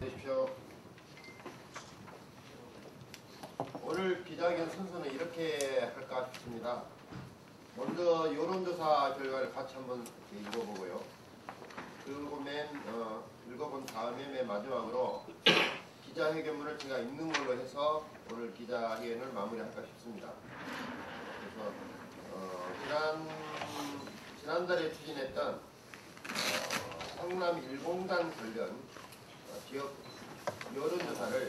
되십시오. 오늘 기자회견 순서는 이렇게 할까 싶습니다. 먼저 여론조사 결과를 같이 한번 읽어보고요. 그리고 맨 어, 읽어본 다음에 맨 마지막으로 기자회견문을 제가 읽는 걸로 해서 오늘 기자회견을 마무리할까 싶습니다. 그래서 어, 지난 지난달에 추진했던 어, 성남 일공단 관련 여론조사를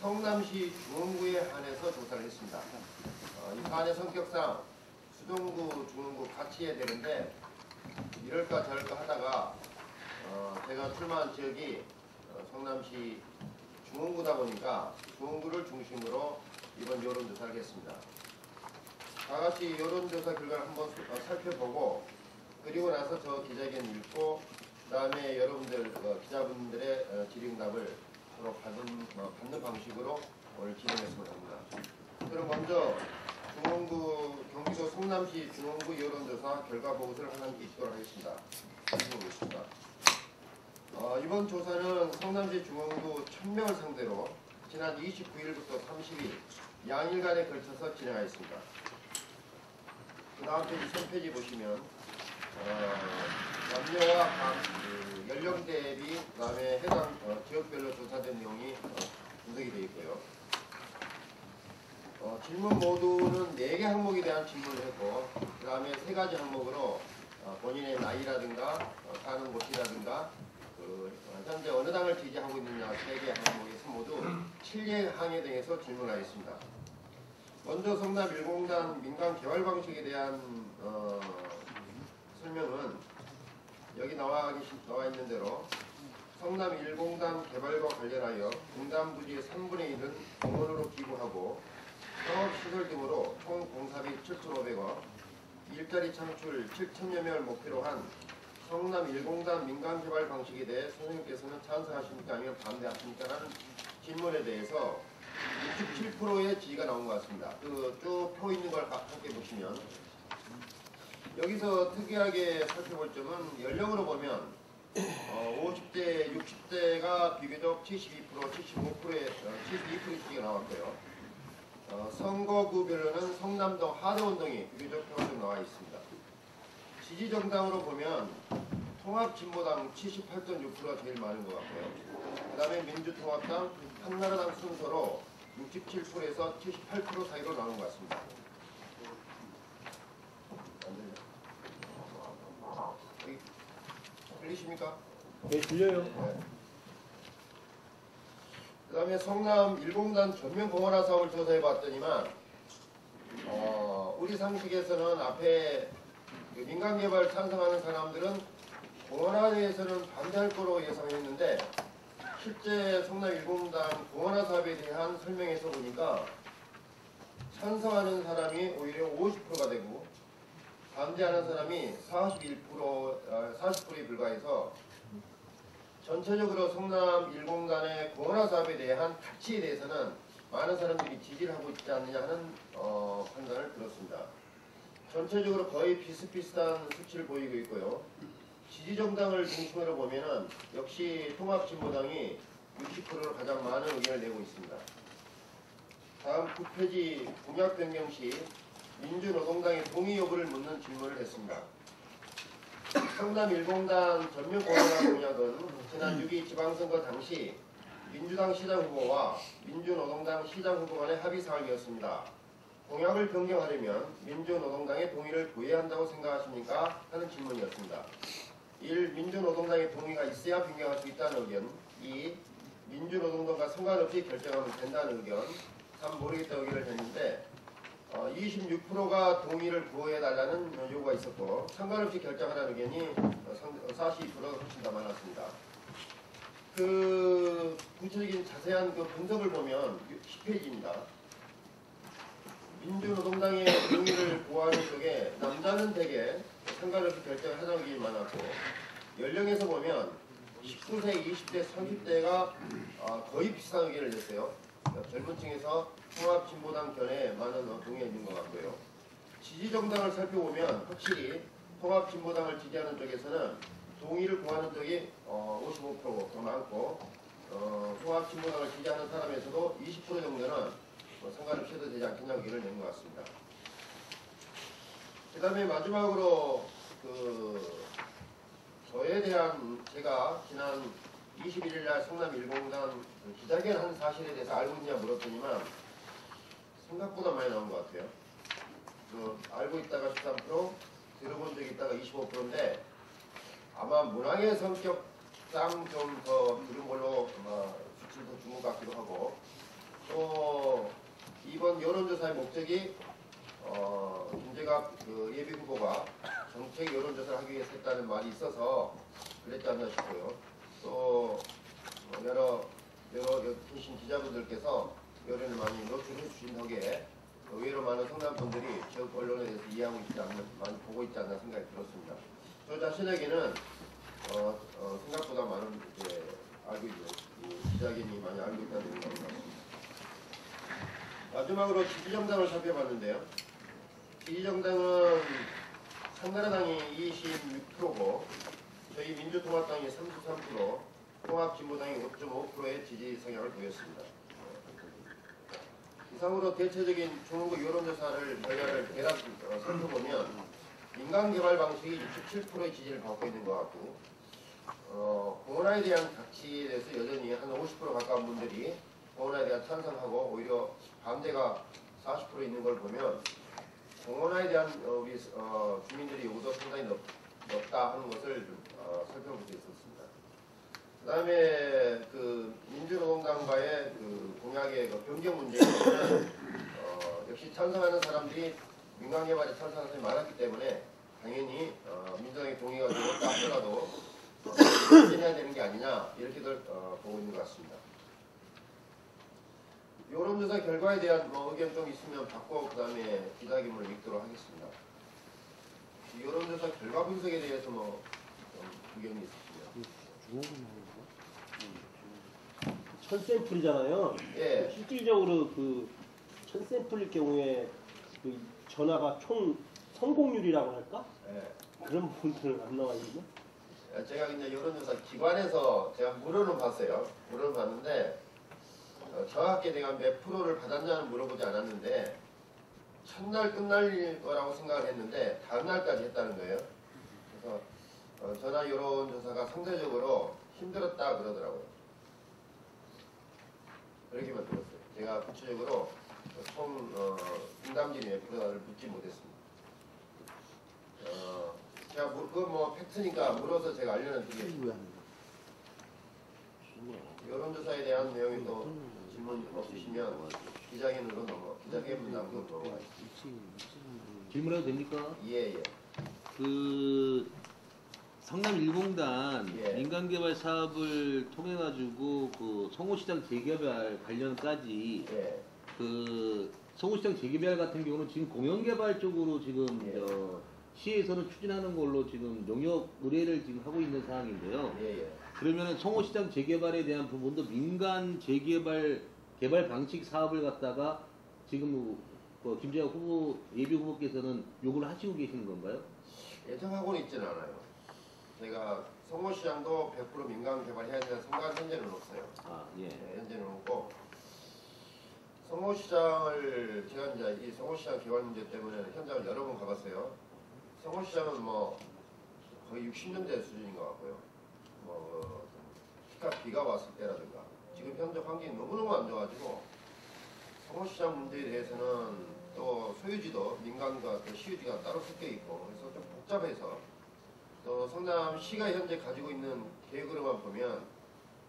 성남시 중원구에 한해서 조사를 했습니다. 어, 이 사안의 성격상 수동구, 중원구 같이 해야 되는데 이럴까 저럴까 하다가 어, 제가 출마한 지역이 어, 성남시 중원구다 보니까 중원구를 중심으로 이번 여론조사를 했습니다. 다 같이 여론조사 결과를 한번 수- 어, 살펴보고 그리고 나서 저 기자회견 읽고 그 다음에 여러분들 어, 기자분들의 어, 질의응답을 서로 받은, 어, 받는 방식으로 오늘 진행했으면 합니다. 그럼 먼저 중원구 경기도 성남시 중원구 여론조사 결과 보고서를 하나 읽도록 하겠습니다. 읽어보겠습니다. 어, 이번 조사는 성남시 중원구 1000명을 상대로 지난 29일부터 30일 양일간에 걸쳐서 진행하였습니다. 그 다음 페이지 3페이지 보시면 어, 남녀와 각 그, 연령 대비 그다음에 해당 어, 지역별로 조사된 내용이 어, 분석이 되어 있고요. 어, 질문 모두는 4개 항목에 대한 질문을 했고 그 다음에 세 가지 항목으로 어, 본인의 나이라든가 어, 사는 곳이라든가 그, 어, 현재 어느 당을 지지하고 있느냐 3개 항목에서 모두 7개 항에 대해서 질문하였습니다. 먼저 성남 일공단 민간 개발 방식에 대한 어, 설명은 여기 나와 계신 나와 있는 대로 성남 일공단 개발과 관련하여 공단 부지의 3분의 1은 공원으로 기부하고 상업시설 등으로 총 공사비 7,500원, 일자리 창출 7천여 명을 목표로 한 성남 일공단 민간 개발 방식에 대해 선생님께서는 찬성하십니까 아니면 반대하십니까? 라는 질문에 대해서 67%의 지지가 나온 것 같습니다. 그 쭉 표 있는 걸 함께 보시면 여기서 특이하게 살펴볼 점은 연령으로 보면 어, 50대, 60대가 비교적 72%, 75%의 72% 지지가 나왔고요. 어, 선거구별로는 성남동 하도운동이 비교적 좀 나와 있습니다. 지지 정당으로 보면 통합진보당 78.6%가 제일 많은 것 같고요. 그 다음에 민주통합당, 한나라당 순서로 67%에서 78% 사이로 나오는 것 같습니다. 안 들려? 여기 들리십니까? 네, 들려요. 네. 그 다음에 성남 일공단 전면 공원화 사업을 조사해 봤더니만 어, 우리 상식에서는 앞에 그 민간 개발 찬성하는 사람들은 공원화에 대해서는 반대할 거로 예상했는데 실제 성남 일공단 공원화 사업에 대한 설명에서 보니까 찬성하는 사람이 오히려 50%가 되고 반대하는 사람이 41% 어, 40%에 불과해서 전체적으로 성남 일공단의 공원화 사업에 대한 가치에 대해서는 많은 사람들이 지지를 하고 있지 않느냐 하는 어, 판단을 들었습니다. 전체적으로 거의 비슷비슷한 수치를 보이고 있고요. 지지 정당을 중심으로 보면은 역시 통합진보당이 60%로 가장 많은 의견을 내고 있습니다. 다음 9페이지 공약 변경 시 민주노동당의 동의 여부를 묻는 질문을 했습니다. 성남 일공단 전면 공원화 공약은 지난 6.2 지방선거 당시 민주당 시장 후보와 민주노동당 시장 후보 간의 합의 사항이었습니다. 공약을 변경하려면 민주노동당의 동의를 구해야 한다고 생각하십니까? 하는 질문이었습니다. 1. 민주노동당의 동의가 있어야 변경할 수 있다는 의견 2. 민주노동당과 상관없이 결정하면 된다는 의견 3. 모르겠다는 의견을 했는데 어, 26%가 동의를 구해달라는 요구가 있었고 상관없이 결정하라는 의견이 어, 상- 어, 42%가 훨씬 더 많았습니다. 그 구체적인 자세한 그 분석을 보면 10페이지입니다. 민주노동당의 동의를 구하는 쪽에 남자는 대개 상관없이 결정을 하자는 의견이 많았고 연령에서 보면 19세, 20대, 30대가 거의 비슷한 의견을 냈어요. 젊은 층에서 통합진보당 견해 많은 어, 동의가 있는 것 같고요. 지지 정당을 살펴보면 확실히 통합진보당을 지지하는 쪽에서는 동의를 구하는 쪽이 어, 55%더 많고 어, 통합진보당을 지지하는 사람에서도 20% 정도는 뭐 상관을 피해도 되지 않겠냐고 의견을 낸 것 같습니다. 그 다음에 마지막으로 그 저에 대한 제가 지난 21일 날 성남 일공단 그 기자회견 한 사실에 대해서 알고 있냐 물었더니만 생각보다 많이 나온 것 같아요. 그 알고 있다가 13% 들어본 적이 있다가 25%인데 아마 문항의 성격상 좀 더 들은 걸로 아마 것 같기도 하고 또 이번 여론조사의 목적이 어, 김재갑 그 예비 후보가 정책 여론조사를 하기 위해서 했다는 말이 있어서 그랬지 않나 싶고요. 또 어, 여러 여러 계신 기자분들께서 여론을 많이 노출해 주신 덕에 의외로 많은 성남분들이 지역 언론에 대해서 이해하고 있지 않는 많이 보고 있지 않나 생각이 들었습니다. 저 자신에게는 어, 어, 생각보다 많은 이제 알고 있는 이 기자견이 많이 알고 있다는 생각이 듭니다. 마지막으로 지지정당을 살펴봤는데요. 지지정당은 한나라당이 26%고 저희 민주통합당이 33%, 통합진보당이 5.5%의 지지 성향을 보였습니다. 이상으로 대체적인 중국어 여론조사를 결과를 대략 어, 살펴보면 민간 개발 방식이 67%의 지지를 받고 있는 것 같고 어, 공원화에 대한 가치에 대해서 여전히 한 50% 가까운 분들이 공원화에 대한 찬성하고 오히려 반대가 40% 있는 걸 보면 공원화에 대한 어, 우리 어, 주민들의 요구도 상당히 높, 높다 하는 것을 좀, 어, 살펴볼 수 있었습니다. 그 다음에 그 민주노동당과의 그 공약의 그 변경 문제는 어, 역시 찬성하는 사람들이 민간 개발에 찬성하는 사람이 많았기 때문에 당연히 어, 민주당이 동의가 되었다 하더라도 어, 해야 되는 게 아니냐 이렇게들 어, 보고 있는 것 같습니다. 여론조사 결과에 대한 뭐 의견 좀 있으면 받고 그 다음에 기자기문을 읽도록 하겠습니다. 이 여론조사 결과 분석에 대해서 뭐좀 의견이 있으시면 천 샘플이잖아요. 예, 실질적으로 그 천 샘플일 경우에 그 전화가 총 성공률이라고 할까? 예. 그런 부분들은 안 나와 있나? 제가 이제 여론조사 기관에서 제가 물어는 봤어요. 물어는 봤는데 어, 정확히 내가 몇 프로를 받았냐는 물어보지 않았는데 첫날 끝날 거라고 생각을 했는데 다음 날까지 했다는 거예요. 그래서 어, 전화 여론 조사가 상대적으로 힘들었다 그러더라고요. 그러기만 들었어요. 제가 구체적으로 총 어, 응답률이 몇 프로를 묻지 못했습니다. 어, 제가 물, 그뭐 팩트니까 물어서 제가 알려드리겠습니다. 여론조사에 대한 내용이 또 질문 없으시면 기자회견으로 넘어 질문해도 됩니까? 예예. 그 성남 일공단 예. 민간개발 사업을 통해 가지고 그 성호시장 재개발 관련까지 예. 그 성호시장 재개발 같은 경우는 지금 공영개발 쪽으로 지금 예. 저 시에서는 추진하는 걸로 지금 용역 의뢰를 지금 하고 있는 상황인데요. 예예. 그러면은 성호시장 재개발에 대한 부분도 민간 재개발 개발 방식 사업을 갖다가 지금 그 김재학 후보 예비 후보께서는 요구를 하시고 계시는 건가요? 예정하고는 있지는 않아요. 제가 성모시장도 100% 민간 개발해야 되는 생각 현재는 없어요. 아 예. 네, 현재는 없고 성모시장을 제가 이제 이 성모시장 개발 문제 때문에 현장을 여러 번 가봤어요. 성모시장은 뭐 거의 60년대 수준인 것 같고요. 뭐 피가 비가 왔을 때라든가 지금 현재 환경이 너무너무 안 좋아가지고 성모시장 문제에 대해서는 또 소유지도 민간과 그 시유지가 따로 섞여 있고 그래서 좀 복잡해서 또 성남시가 현재 가지고 있는 계획으로만 보면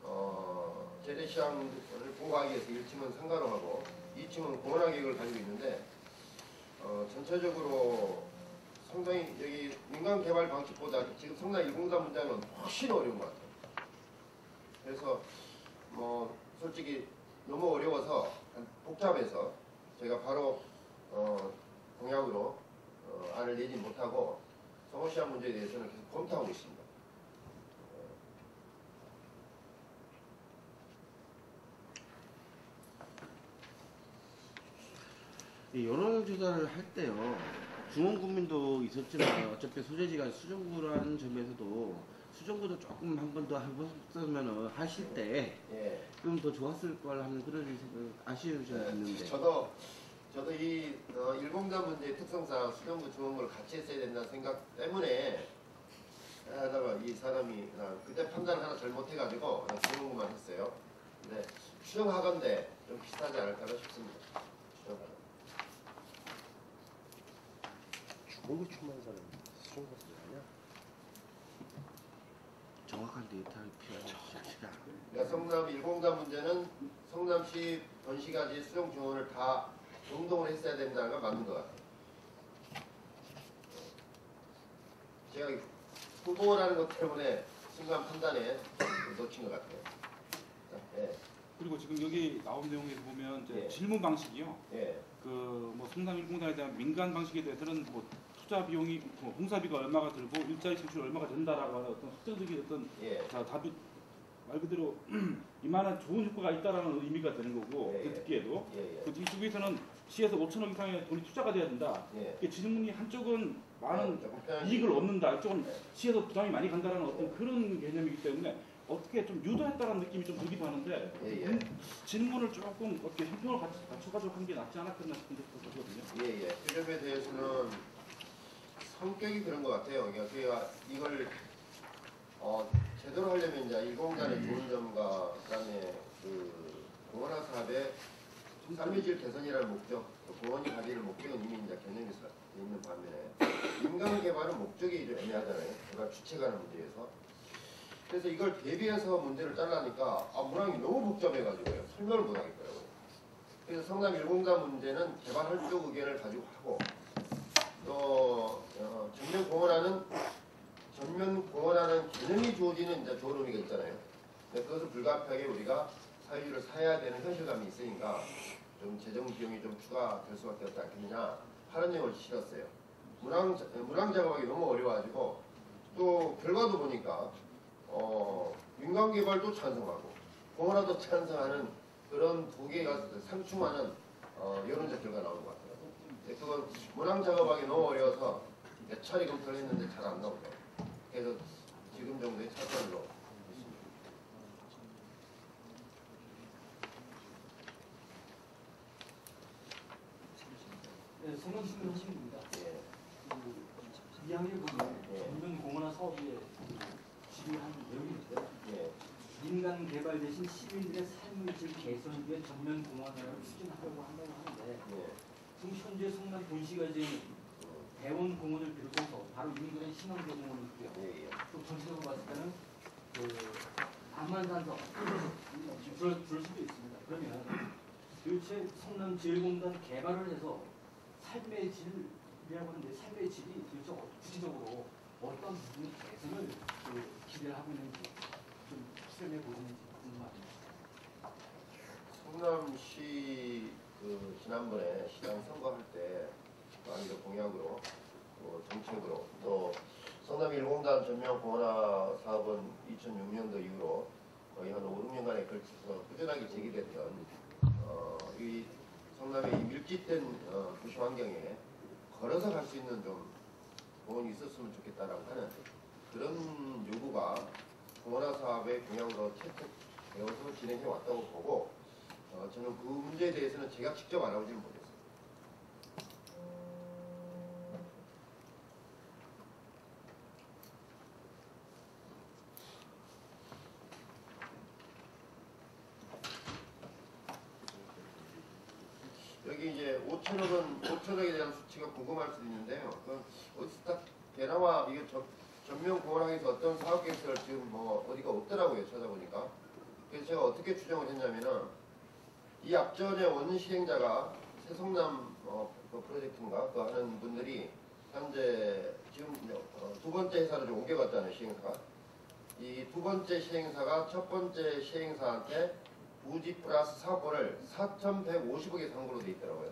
어, 재래시장을 보호하기 위해서 1층은 상가로 하고 2층은 공원화 계획을 가지고 있는데 어, 전체적으로 상당히 여기 민간 개발 방식보다 지금 성남 103 문제는 훨씬 어려운 것 같아요. 그래서 뭐 솔직히 너무 어려워서 복잡해서 제가 바로 어, 공약으로 어, 안을 내지 못하고 성호시장 문제에 대해서는 계속 검토하고 있습니다. 이 여론 조사를 할 때요 중원 국민도 있었지만 어차피 소재지가 수정구라는 점에서도 수정보다 조금 한 번 더 해봤으면 하실 때 예. 좀 더 좋았을 걸 하는 그런 생각 아쉬움이 좀 네, 있는데 저도 저도 이 어, 일공자 문제의 특성상 수령부 중원부를 같이 했어야 된다는 생각 때문에 하다가 이 사람이 그냥 그때 판단 하나 잘못해가지고 중원부만 했어요. 근데 추정하건대 좀 비슷하지 않을까 싶습니다. 추정하건. 중국에 출마한 사람 수정 가수 아니야? 정확한 데이터를 필요하지 않아요. 그러니까 성남 일공자 문제는 성남시 전시가지 수용 중원을 다 공동을 했어야 된다는 건 맞는 것 같아요. 제가 후보라는 것 때문에 순간 판단에 놓친 것 같아요. 자, 예, 그리고 지금 여기 나온 내용에서 보면 이제 예. 질문 방식이요. 예, 그뭐 성남 일공단에 대한 민간 방식에 대해서는 뭐 투자 비용이 뭐 공사비가 얼마가 들고 일자리 창출 얼마가 된다라고 하는 어떤 확정적인 어떤 예, 자 답이 말 그대로 이만한 좋은 효과가 있다라는 의미가 되는 거고 예, 예. 듣기에도 예, 그 이쪽에서는 시에서 5천억 이상의 돈이 투자가 돼야 된다. 예. 질문이 한쪽은 많은 조금 편한 이익을 얻는다, 이쪽은 네. 시에서 부담이 많이 간다라는 어떤 그런 개념이기 때문에 어떻게 좀 유도했다는 느낌이 좀 들기도 하는데 예, 예. 음, 질문을 조금 어떻게 형평을 같이 맞춰가지고 한 게 낫지 않았겠나 싶은데 그거거든요. 예, 예. 그 점에 대해서는 성격이 그런 것 같아요. 그러니까 이걸 어, 제대로 하려면 이제 일공단의 좋은 점과 그다음에 그 공원화 사업의 삶의 질 개선이라는 목적, 또 공원이 가리는 목적은 이미 이제 개념이 서 있는 반면에 인간 개발은 목적이 좀 애매하잖아요. 개발 주체가는 문제에서. 그래서 이걸 대비해서 문제를 잘라니까 아 문항이 너무 복잡해가지고요. 설명을 못 하겠더라고요. 그래서 성남 일공단 문제는 개발할 쪽 의견을 가지고 하고 또 어, 전면 공원화는 전면 공원화는 개념이 주어지는 이제 좋은 의미가 있잖아요. 그것을 불가피하게 우리가 사유를 사야 되는 현실감이 있으니까 좀 재정 비용이 좀 추가될 수밖에 없지 않겠느냐 하는 내용을 실었어요. 문항 자- 문항 작업하기 너무 어려워가지고 또 결과도 보니까 어, 민간 개발도 찬성하고 공원화도 찬성하는 그런 두 개가 상충하는 어, 여론적 결과 나온 것 같아요. 근데 그건 문항 작업하기 너무 어려워서 몇 차례 검토를 했는데 잘 안 나오더라고요. 그래서 지금 정도의 있습니다. 네, 시민 하시는 겁니다. 예, 그 2항에 보면 예. 전면 공원화 사업에 지휘한 내용이 있어요. 예, 민간 개발 대신 시민들의 삶의 질 개선을 위해 전면 공원화를 추진하려고 한다고 하는데 예, 지금 현재 성남 본시가 이제 대원 공원을 비롯해서 바로 인근에 신앙대 공원이 있고요. 예, 예. 또 전체적으로 봤을 때는 그 남한산성 줄, 줄 수도 있습니다. 그러면 도대체 성남 지일공단 개발을 해서 삶의 질이라고 하는데 삶의 질이 도대체 어- 구체적으로 어떤 부분의 개선을 그 기대를 하고 있는지 좀 실험해 보시는지 궁금합니다. 성남시 그 지난번에 시장 선거할 때 많이들 공약으로 또 정책으로 또 성남 일공단 전면 공원화 사업은 2006년도 이후로 거의 한 5, 6년간에 걸쳐서 꾸준하게 제기됐던 어, 이 성남의 이 밀집된 어, 도시 환경에 걸어서 갈 수 있는 좀 공원이 있었으면 좋겠다라고 하는 그런 요구가 공원화 사업의 공약으로 채택되어서 진행해 왔다고 보고 어, 저는 그 문제에 대해서는 제가 직접 알아보지는 못했어요. 여기 이제 5천억은 5천억에 대한 수치가 궁금할 수도 있는데요. 그 어디서 딱 대나마 이게 저, 전면 공원항에서 어떤 사업 계획서를 지금 뭐 어디가 없더라고요 찾아보니까. 그래서 제가 어떻게 추정을 했냐면은 이 앞전에 원 시행자가 새성남 어, 그 프로젝트인가 그 하는 분들이 현재 지금 어, 두 번째 회사로 좀 옮겨갔잖아요 시행사가. 이 두 번째 시행사가 첫 번째 시행사한테 부지 플러스 사업권을 4,150억에 상고로 돼 있더라고요.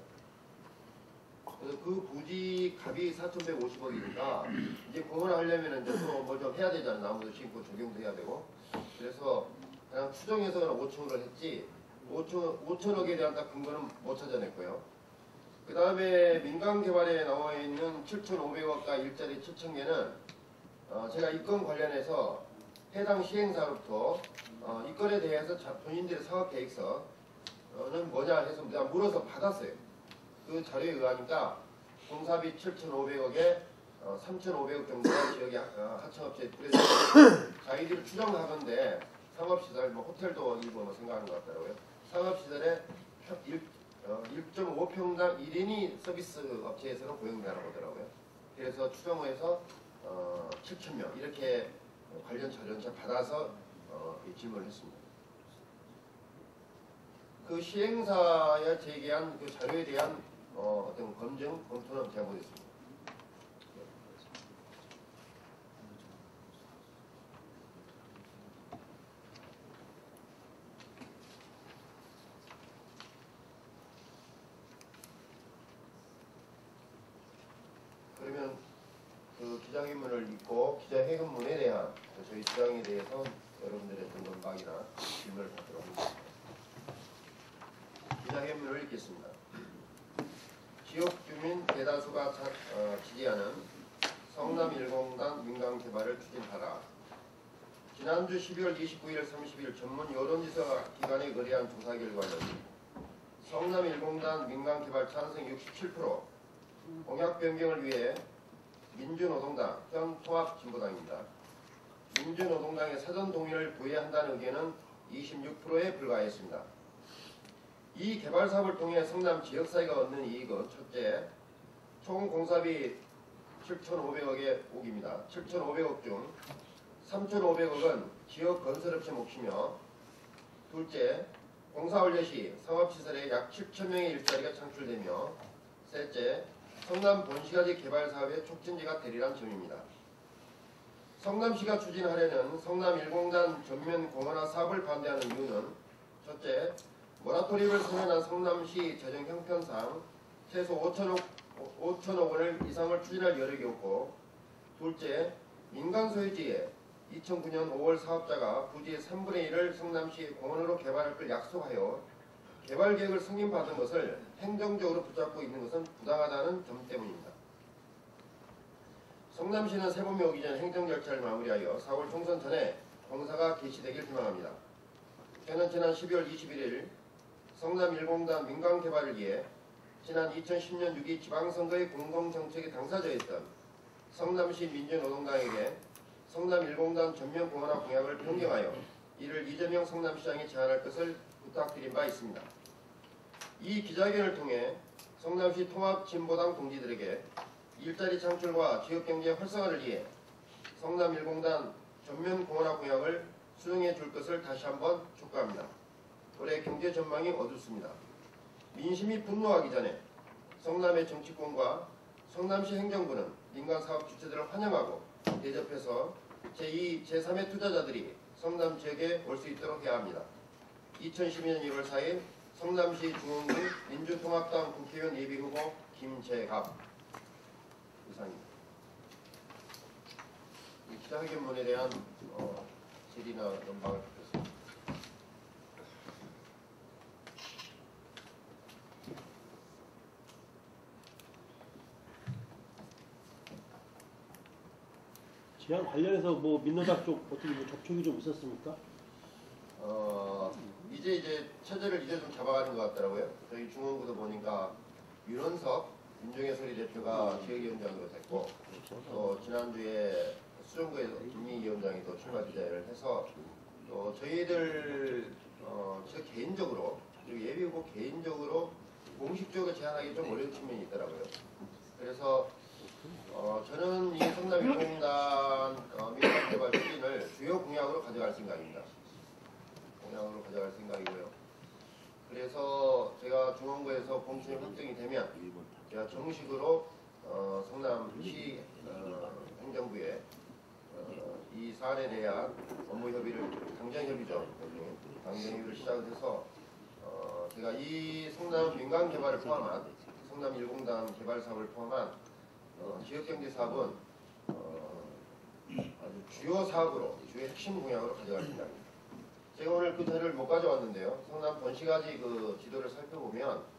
그래서 그 부지 값이 4,150억이니까 이제 공헌을 하려면 이제 또뭐 좀 해야 되잖아요. 나무도 심고 조경도 해야 되고. 그래서 그냥 추정해서는 5천억을 했지 5천, 5천억에 대한 딱 근거는 못 찾아냈고요. 그 다음에 민간 개발에 나와 있는 7,500억과 일자리 7천 개는 어, 제가 입건 관련해서 해당 시행사로부터 어, 이 건에 대해서 자- 본인들의 사업 계획서는 뭐냐 해서 물어서 받았어요. 그 자료에 의하니까 공사비 7,500억에 어, 3,500억 정도가 지역의 하- 어, 하청업체에 뿌려져 자기들이 추정하던데 상업시설, 뭐 호텔도 일부 뭐 생각하는 것 같더라고요. 상업시설에 1, 어, 1.5평당 1인이 서비스 업체에서는 고용되라고 하더라고요. 그래서 추정해서 어, 7,000명 이렇게 관련 자료를 받아서 어, 이 질문을 했습니다. 그 시행사에 제기한 그 자료에 대한 어, 어떤 검증, 검토는 제가 보겠습니다. 그러면 그 기자회견문을 읽고 기자회견문에 대한 그 저희 주장에 대 해서 여러분들의 좀 논박이나 질문을 받도록 하겠습니다. 기자회견문을 읽겠습니다. 지역 주민 대다수가 자, 어, 지지하는 성남 1공단 민간 개발을 추진하라. 지난주 12월 29일, 30일 전문 여론조사 기관에 의뢰한 조사 결과는 성남 1공단 민간 개발 찬성 67%, 공약 변경을 위해 민주노동당, 현 통합진보당입니다. 민주노동당의 사전 동의를 구해야 한다는 의견은 26%에 불과했습니다. 이 개발 사업을 통해 성남 지역사회가 얻는 이익은 첫째, 총 공사비 7,500억의 옥입니다. 7,500억 중 3,500억은 지역 건설업체 몫이며 둘째, 공사 완료 시 상업시설에 약 7,000명의 일자리가 창출되며 셋째, 성남 본시가지 개발 사업의 촉진제가 되리란 점입니다. 성남시가 추진하려는 성남 1공단 전면 공원화 사업을 반대하는 이유는 첫째, 모라토리움을 선언한 성남시 재정 형편상 최소 5천억, 5천억 원을 이상을 추진할 여력이 없고 둘째, 민간 소유지에 2009년 5월 사업자가 부지의 3분의 1을 성남시 공원으로 개발할 걸 약속하여 개발 계획을 승인받은 것을 행정적으로 붙잡고 있는 것은 부당하다는 점 때문입니다. 성남시는 세범이 오기 전 행정 절차를 마무리하여 4월 총선 전에 공사가 개시되길 희망합니다. 저는 지난 12월 21일 성남 1공단 민간 개발을 위해 지난 2010년 6.2 지방선거의 공동정책의 당사자였던 성남시 민주노동당에게 성남 1공단 전면 공원화 공약을 변경하여 이를 이재명 성남시장이 제안할 것을 부탁드린 바 있습니다. 이 기자회견을 통해 성남시 통합진보당 동지들에게 일자리 창출과 지역경제 활성화를 위해 성남 1공단 전면 공원화 공약을 수용해 줄 것을 다시 한번 촉구합니다. 올해 경제 전망이 어둡습니다. 민심이 분노하기 전에 성남의 정치권과 성남시 행정부는 민간 사업 주체들을 환영하고 대접해서 제2, 제3의 투자자들이 성남 지역에 올 수 있도록 해야 합니다. 2012년 1월 4일 성남시 중흥구 민주통합당 국회의원 예비후보 김재갑 이상입니다. 이 기자회견문에 대한 어, 질의나 논박을 듣겠습니다. 제안 관련해서 뭐 민노당 쪽 어떻게 뭐 접촉이 좀 있었습니까? 어, 이제 이제 체제를 이제 좀 잡아가는 것 같더라고요. 저희 중원구도 보니까 윤원석 민중의 소리 대표가 지역위원장으로 됐고 또 지난주에 수정구에 김민희 위원장이 또 출마 기자회를 해서 또 저희들 어, 저 개인적으로 그리고 예비 후보 개인적으로 공식적으로 제안하기 좀 어려운 측면이 있더라고요. 그래서 어, 저는 이 성남 일공단 어, 민간 개발 추진을 주요 공약으로 가져갈 생각입니다. 공약으로 가져갈 생각이고요. 그래서 제가 중원구에서 공천이 확정이 되면 제가 정식으로 어, 성남시 어, 행정부에 어, 이 사안에 대한 업무 협의를 당장 협의죠. 당장 협의를 시작해서 어, 제가 이 성남 민간 개발을 포함한 성남 일공단 개발 사업을 포함한 어, 지역경제 사업은 어, 아주 주요 사업으로 주요 핵심 공약으로 가져갈 생각입니다. 제가 오늘 그 자료를 못 가져왔는데요. 성남 번시가지 그 지도를 살펴보면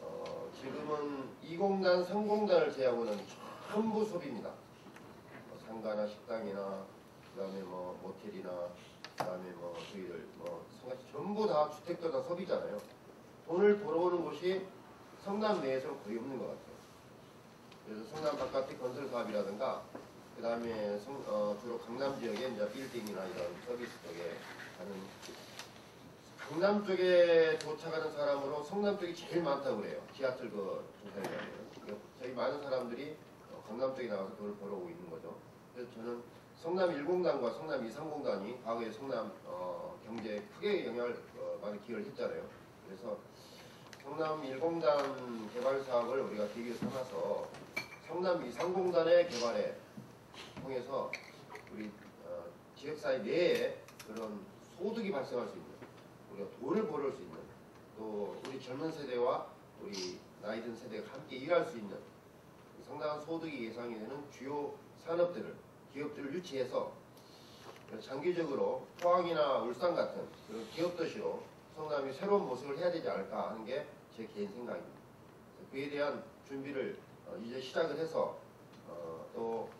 어, 지금은 2공단, 3공단을 제외하고는 전부 소비입니다. 뭐 상가나 식당이나 그다음에 뭐 모텔이나 그다음에 뭐 저희들 뭐 성같이 전부 다 주택도 다 소비잖아요. 돈을 벌어오는 곳이 성남 내에서는 거의 없는 것 같아요. 그래서 성남 바깥의 건설 사업이라든가 그다음에 성- 어, 주로 강남 지역에 이제 빌딩이나 이런 서비스 쪽에 가는 강남 쪽에 도착하는 사람으로 성남 쪽이 제일 많다고 그래요. 지하철 그 조사에. 그러니까 저희 많은 사람들이 어, 강남 쪽에 나가서 돈을 벌어오고 있는 거죠. 그래서 저는 성남 1공단과 성남 230단이 과거에 성남 어, 경제에 크게 영향을 어, 많이 기여를 했잖아요. 그래서 성남 1공단 개발 사업을 우리가 계기로 삼아서 성남 230단의 개발에 통해서 우리 어, 지역사회 내에 그런 소득이 발생할 수 있는 우리가 돈을 벌을 수 있는 또 우리 젊은 세대와 우리 나이 든 세대가 함께 일할 수 있는 상당한 소득이 예상이 되는 주요 산업들을 기업들을 유치해서 장기적으로 포항이나 울산 같은 그런 기업 도시로 성남이 새로운 모습을 해야 되지 않을까 하는 게 제 개인 생각입니다. 그에 대한 준비를 어, 이제 시작을 해서 어, 또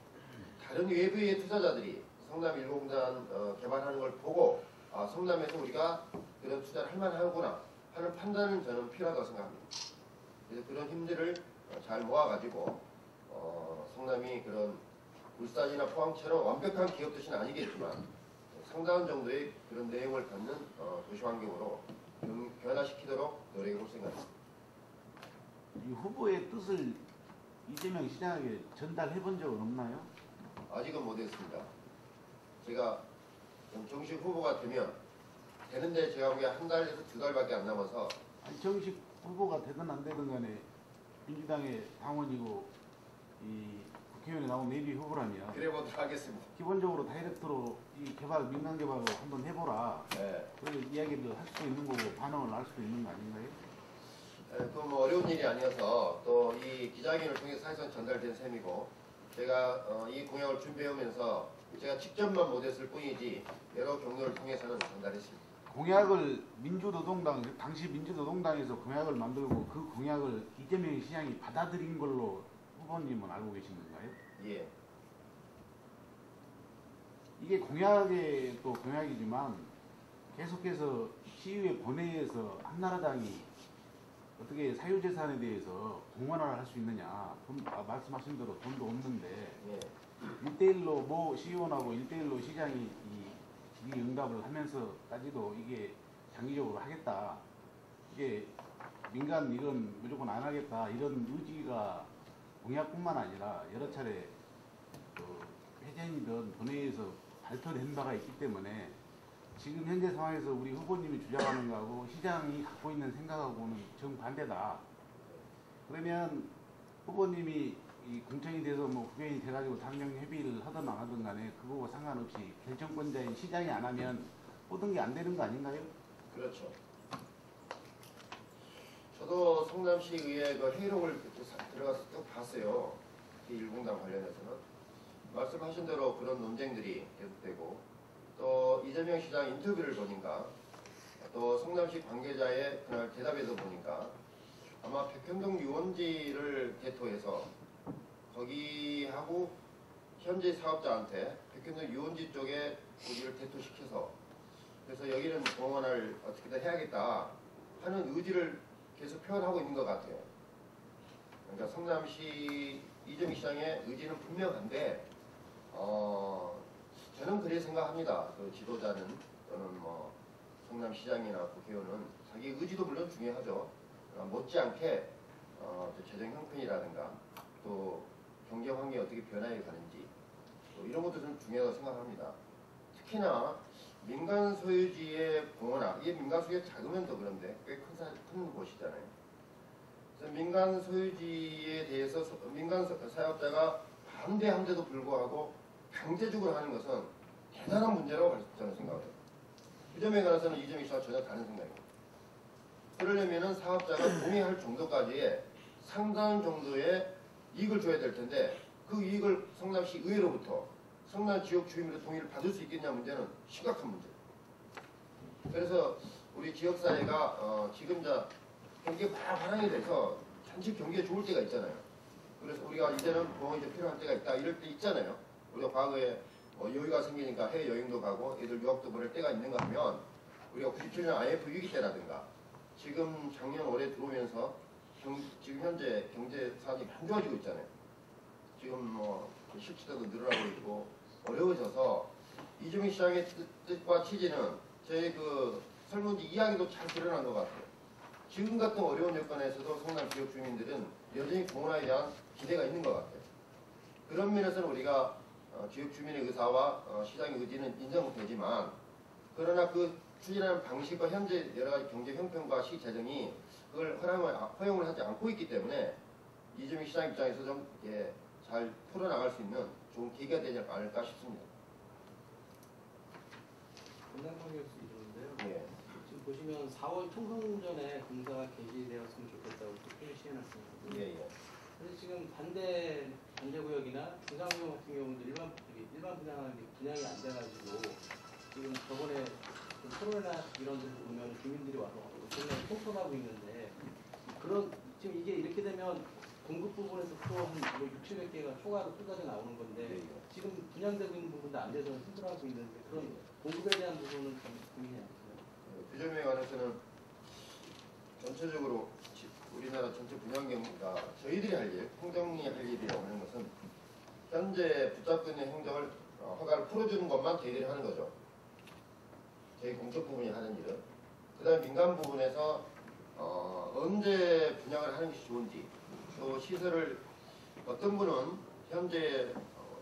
다른 외부의 투자자들이 성남 1공단 어, 개발하는 걸 보고 아, 성남에서 우리가 그런 투자를 할 만하구나 하는 판단은 저는 필요하다고 생각합니다. 그래서 그런 힘들을 어, 잘 모아가지고 어, 성남이 그런 울산이나 포항처럼 완벽한 기업 도시는 아니겠지만 상당한 정도의 그런 내용을 갖는 어, 도시 환경으로 변- 변화시키도록 노력해 볼 생각입니다. 이 후보의 뜻을 이재명 시장에게 전달해 본 적은 없나요? 아직은 못했습니다. 제가 좀 정식 후보가 되면 되는데 제가 보기에 한 달에서 두 달밖에 안 남아서 아니, 정식 후보가 되든 안 되든 간에 민주당의 당원이고 이 국회의원에 나온 내비 후보라면 그래 보도록 하겠습니다. 기본적으로 다이렉트로 이 개발 민간 개발을 한번 해보라 네. 그런 이야기를 할 수도 있는 거고 반응을 알 수도 있는 거 아닌가요? 그뭐 어려운 일이 아니어서 또 이 기자회견을 통해서 사실상 전달된 셈이고 제가 어, 이 공약을 준비해오면서 제가 직접만 못했을 뿐이지 여러 경로를 통해서는 전달했습니다. 공약을 민주노동당 당시 민주노동당에서 공약을 만들고 그 공약을 이재명 시장이 받아들인 걸로 후보님은 알고 계신 건가요? 예. 이게 공약의 또 공약이지만 계속해서 시의회 본회의에서 한나라당이 어떻게 사유재산에 대해서 공론화를 할 수 있느냐 돈, 아, 말씀하신 대로 돈도 없는데 예. 1대1로 모 시의원하고 1대1로 시장이 이 질의 응답을 하면서까지도 이게 장기적으로 하겠다 이게 민간 이건 무조건 안 하겠다 이런 의지가 공약뿐만 아니라 여러 차례 그 회견이든 본회의에서 발표된 바가 있기 때문에 지금 현재 상황에서 우리 후보님이 주장하는 거하고 시장이 갖고 있는 생각하고는 정반대다. 그러면 후보님이 이 공천이 돼서 뭐 국회의원이 돼가지고 당정 협의를 하든 안 하든 간에 그거와 상관없이 결정권자인 시장이 안 하면 모든 게 안 되는 거 아닌가요? 그렇죠. 저도 성남시 의회 그 회의록을 들어가서 쭉 봤어요. 이 일공단 관련해서는 말씀하신 대로 그런 논쟁들이 계속되고 또 이재명 시장 인터뷰를 보니까 또 성남시 관계자의 그날 대답에서 보니까 아마 백현동 유원지를 개토해서 거기하고 현재 사업자한테 백현동 유원지 쪽에 거기를 대토시켜서 그래서 여기는 공원을 어떻게든 해야겠다 하는 의지를 계속 표현하고 있는 것 같아요. 그러니까 성남시 이재명 시장의 의지는 분명한데 어, 저는 그래 생각합니다. 그 지도자는 또는 뭐 성남시장이나 국회의원은 자기 의지도 물론 중요하죠. 못지않게 어, 또 재정 형편이라든가 또 경제 환경이 어떻게 변화해 가는지 또 이런 것도 좀 중요하다고 생각합니다. 특히나 민간 소유지의 공원화 이게 민간 소유가 작으면 더 그런데 꽤큰 큰 곳이잖아요. 그래서 민간 소유지에 대해서 소- 민간 사- 사업자가 반대한데도 불구하고 강제적으로 하는 것은 대단한 문제라고 저는 생각해요. 그 점에 관해서는 이재명 씨와 전혀 다른 생각입니다. 그러려면은 사업자가 동의할 정도까지의 상당한 정도의 이익을 줘야 될 텐데 그 이익을 성남시 의회로부터 성남 지역 주민으로 동의를 받을 수 있겠냐 문제는 심각한 문제. 그래서 우리 지역사회가 어, 지금 자 경기가 막 화랑이 돼서 잠시 경기가 좋을 때가 있잖아요. 그래서 우리가 이제는 좀 필요한 때가 있다 이럴 때 있잖아요. 우리가 과거에 어, 여유가 생기니까 해외 여행도 가고 애들 유학도 보낼 때가 있는가 하면 우리가 97년 IF 위기 때라든가 지금 작년 올해 들어오면서 경- 지금 현재 경제 상황이 안 좋아지고 있잖아요. 지금 뭐 실지도도 늘어나고 있고 어려워져서 이주민 시장의 뜻, 뜻과 취지는 저희 그 설문지 이야기도 잘 드러난 것 같아요. 지금 같은 어려운 여건에서도 성남 지역 주민들은 여전히 공원화에 대한 기대가 있는 것 같아요. 그런 면에서는 우리가 어, 지역 주민의 의사와 어, 시장의 의지는 인정되지만 그러나 그 추진하는 방식과 현재 여러 가지 경제 형편과 시 재정이 그걸 허용을, 허용을 하지 않고 있기 때문에 이주민 시장 입장에서 좀 예, 잘 풀어나갈 수 있는 좋은 계기가 되지 않을까 싶습니다. 건강관계수 이러는데요. 예. 지금 보시면 4월 총선 전에 공사가 개시되었으면 좋겠다고 표를 시해놨습니다. 예, 예. 근데 지금 반대 반대구역이나 중상용 같은 경우도 일반 일반 분양이 분양이 안 돼가지고 지금 저번에 그 코로나 이런 데서 보면 주민들이 와서 굉장히 통솔하고 있는데 그런 지금 이게 이렇게 되면 공급 부분에서 또한 60여 개가 추가로 쏟아져 나오는 예, 건데 예. 지금 분양되고 있는 부분도 안 돼서 힘들어하고 있는데 그런 공급에 대한 부분은 좀 고민이 안 돼요. 그 점에 관해서는 전체적으로 지- 우리나라 전체 분양 경기가 저희들이 할 일, 행정이 할 일이라고 하는 것은 현재 붙잡고 있는 행정을 어, 허가를 풀어주는 것만 저희들이 하는 거죠. 저희 공적 부분이 하는 일은. 그 다음에 민간 부분에서 어, 언제 분양을 하는 것이 좋은지 또 시설을 어떤 분은 현재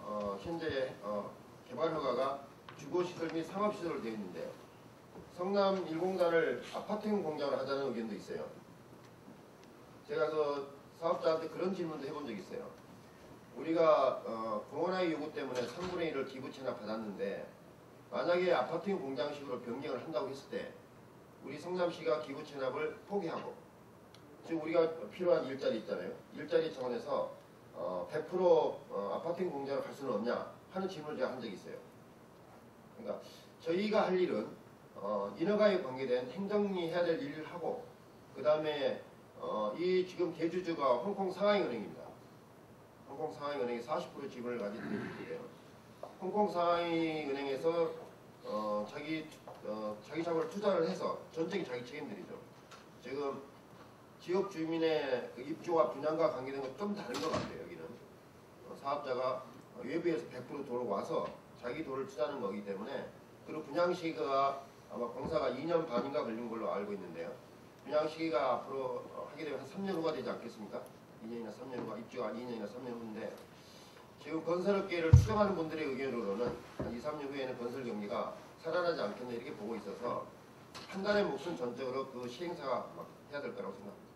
어, 현재 어, 개발 허가가 주거시설 및 상업시설로 되어 있는데요. 성남 1공단을 아파트형 공장을 하자는 의견도 있어요. 제가 그 사업자한테 그런 질문도 해본 적이 있어요. 우리가 어, 공원화의 요구 때문에 3분의 1을 기부 체납 받았는데 만약에 아파트형 공장식으로 변경을 한다고 했을 때 우리 성남시가 기부 체납을 포기하고 지금 우리가 필요한 일자리 있잖아요. 일자리 차원에서 어, 100% 어, 아파트형 공장을 갈 수는 없냐 하는 질문을 제가 한 적이 있어요. 그러니까 저희가 할 일은 어, 인허가에 관계된 행정이 해야 될 일을 하고 그 다음에 어, 이 지금 대주주가 홍콩 상하이은행입니다. 홍콩 상하이은행이 40% 지분을 가진 대주주예요. 홍콩 상하이은행에서 어, 자기 어, 자기 자본을 투자를 해서 전적인 자기 책임들이죠. 지금 지역 주민의 그 입주와 분양과 관계된 건 좀 다른 것 같아요. 여기는 어, 사업자가 외부에서 100% 돈을 와서 자기 돈을 투자하는 거기 때문에 그리고 분양 시기가 아마 공사가 2년 반인가 걸린 걸로 알고 있는데요. 분양 시기가 앞으로 어, 하게 되면 한 3년 후가 되지 않겠습니까? 2년이나 3년 후가 입주가 2년이나 3년 후인데 지금 건설업계를 추정하는 분들의 의견으로는 한 2, 3년 후에는 건설 경기가 살아나지 않겠나 이렇게 보고 있어서 판단의 몫은 전적으로 그 시행사가 막 해야 될 거라고 생각합니다.